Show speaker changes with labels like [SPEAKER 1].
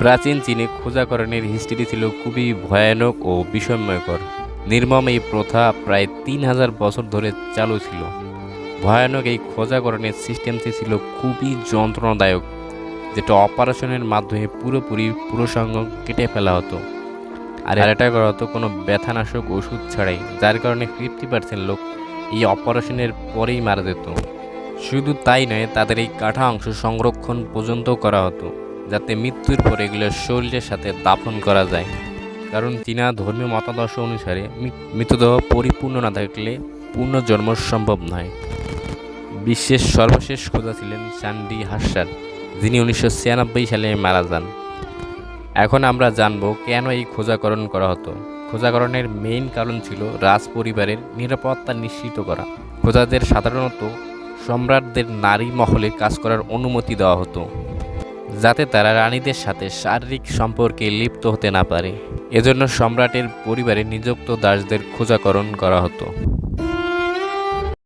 [SPEAKER 1] প্রাচীন চীনে খোঁজাকরণের হিস্ট্রি ছিল খুবই ভয়ানক ও বিষময়কর নির্মম এই প্রথা প্রায় তিন হাজার বছর ধরে চালু ছিল। ভয়ানক এই খোঁজাকরণের সিস্টেমটি ছিল খুবই যন্ত্রণাদায়ক যেটা অপারেশনের মাধ্যমে পুরোপুরি পুরোসঙ্গ কেটে ফেলা হতো। আর এটা করা হতো কোনো ব্যথানাশক ওষুধ ছাড়াই যার কারণে ফিফটি পার্সেন্ট লোক এই অপারেশনের পরেই মারা যেত। শুধু তাই নয় তাদের এই কাঠা অংশ সংরক্ষণ পর্যন্ত করা হতো। যাতে মৃত্যুর পর এগুলো শরীরের সাথে দাফন করা যায়। কারণ চীনা ধর্মীয় মতাদর্শ অনুসারে মৃতদেহ পরিপূর্ণ না থাকলে পুনর্জন্ম সম্ভব নয়। বিশ্বের সর্বশেষ খোঁজা ছিলেন চান্ডি হাস্যার যিনি উনিশশো ছিয়ানব্বই সালে মারা যান। এখন আমরা জানব কেন এই খোঁজাকরণ করা হতো। খোঁজাকরণের মেইন কারণ ছিল রাজ পরিবারের নিরাপত্তা নিশ্চিত করা। খোঁজাদের সাধারণত সম্রাটদের নারী মহলে কাজ করার অনুমতি দেওয়া হতো। যাতে তারা রানীদের সাথে শারীরিক সম্পর্কে লিপ্ত হতে না পারে। এজন্য সম্রাটের পরিবারে নিযুক্ত দাসদের খোঁজাকরণ করা হতো।